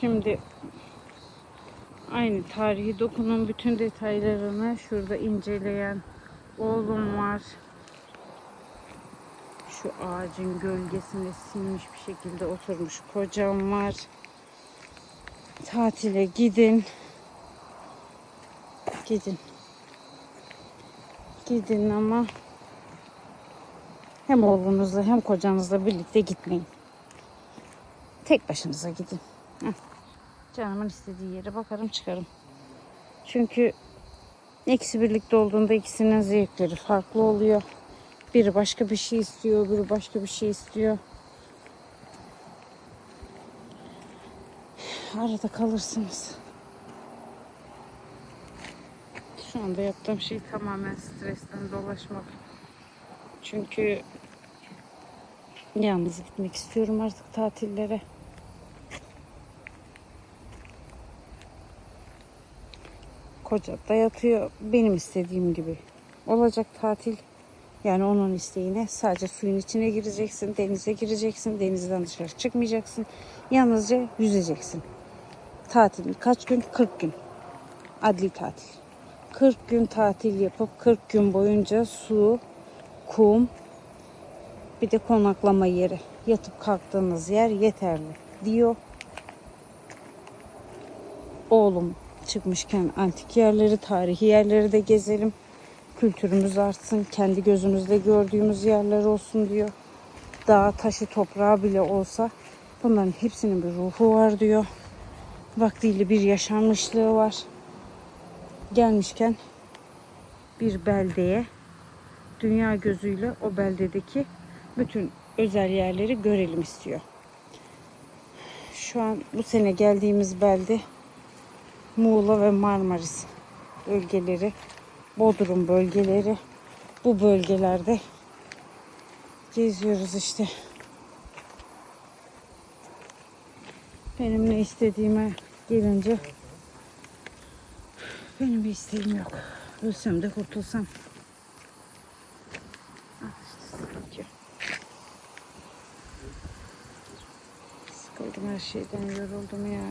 Şimdi aynı tarihi dokunun bütün detaylarını şurada inceleyen oğlum var. Şu ağacın gölgesinde sinmiş bir şekilde oturmuş kocam var. Tatile gidin. Gidin. Gidin ama hem oğlunuzla hem kocanızla birlikte gitmeyin. Tek başınıza gidin. Canımın istediği yere bakarım çıkarım. Çünkü ikisi birlikte olduğunda ikisinin zevkleri farklı oluyor. Biri başka bir şey istiyor, biri başka bir şey istiyor. Arada kalırsınız. Şu anda yaptığım şey tamamen stresten dolaşmak. Çünkü yalnız gitmek istiyorum artık tatillere. Koca da yatıyor benim istediğim gibi. Olacak tatil. Yani onun isteğine sadece suyun içine gireceksin, denize gireceksin, denizden dışarı çıkmayacaksın. Yalnızca yüzeceksin. Tatil kaç gün? 40 gün. Adli tatil. 40 gün tatil yapıp 40 gün boyunca su, kum, bir de konaklama yeri. Yatıp kalktığınız yer yeterli diyor. Oğlum çıkmışken antik yerleri, tarihi yerleri de gezelim. Kültürümüz artsın, kendi gözümüzle gördüğümüz yerler olsun diyor. Dağ, taşı, toprağı bile olsa bunların hepsinin bir ruhu var diyor. Vaktiyle bir yaşanmışlığı var. Gelmişken bir beldeye dünya gözüyle o beldedeki bütün özel yerleri görelim istiyor. Şu an bu sene geldiğimiz belde Muğla ve Marmaris bölgeleri, Bodrum bölgeleri bu bölgelerde geziyoruz işte. Benim ne istediğime gelince benim bir isteğim yok. Ölsem de kurtulsam. Ah. Sıkıldım her şeyden yoruldum ya.